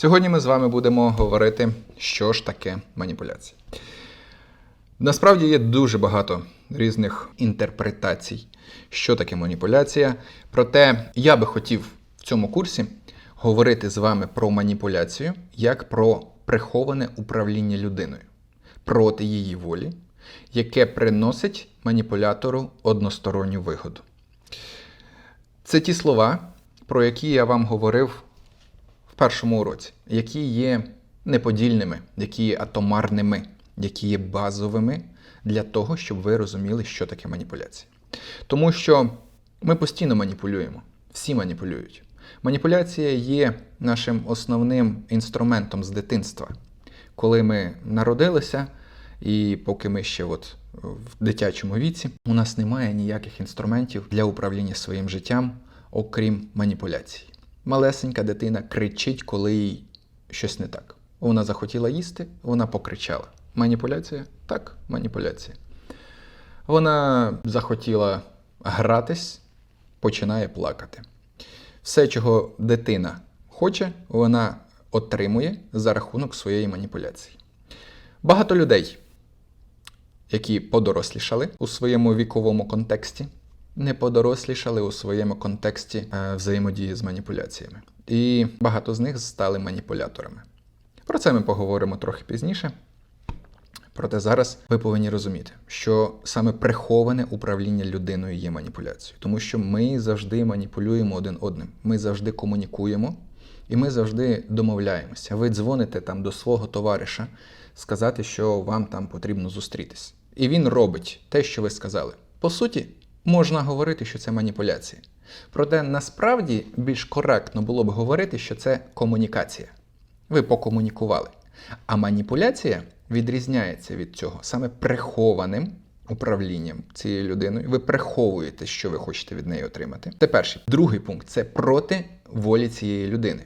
Сьогодні ми з вами будемо говорити, що ж таке маніпуляція. Насправді є дуже багато різних інтерпретацій, що таке маніпуляція. Проте я би хотів в цьому курсі говорити з вами про маніпуляцію як про приховане управління людиною проти її волі, яке приносить маніпулятору односторонню вигоду. Це ті слова, про які я вам говорив першому уроці, які є неподільними, які є атомарними, які є базовими для того, щоб ви розуміли, що таке маніпуляція. Тому що ми постійно маніпулюємо, всі маніпулюють. Маніпуляція є нашим основним інструментом з дитинства. Коли ми народилися, і поки ми ще от в дитячому віці, у нас немає ніяких інструментів для управління своїм життям, окрім маніпуляцій. Малесенька дитина кричить, коли їй щось не так. Вона захотіла їсти, вона покричала. Маніпуляція? Так, маніпуляція. Вона захотіла гратись, починає плакати. Все, чого дитина хоче, вона отримує за рахунок своєї маніпуляції. Багато людей, які подорослішали у своєму віковому контексті, не подорослішали у своєму контексті е, взаємодії з маніпуляціями. І багато з них стали маніпуляторами. Про це ми поговоримо трохи пізніше. Проте зараз ви повинні розуміти, що саме приховане управління людиною є маніпуляцією, тому що ми завжди маніпулюємо один одним, ми завжди комунікуємо і ми завжди домовляємося. Ви дзвоните там до свого товариша сказати, що вам там потрібно зустрітись. І він робить те, що ви сказали. По суті, можна говорити, що це маніпуляція. Проте насправді більш коректно було б говорити, що це комунікація. Ви покомунікували. А маніпуляція відрізняється від цього саме прихованим управлінням цією людиною. Ви приховуєте, що ви хочете від неї отримати. Це перший. Другий пункт це проти волі цієї людини.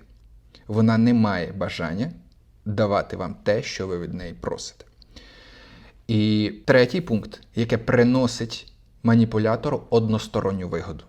Вона не має бажання давати вам те, що ви від неї просите. І третій пункт, яке приносить маніпулятору односторонню вигоду.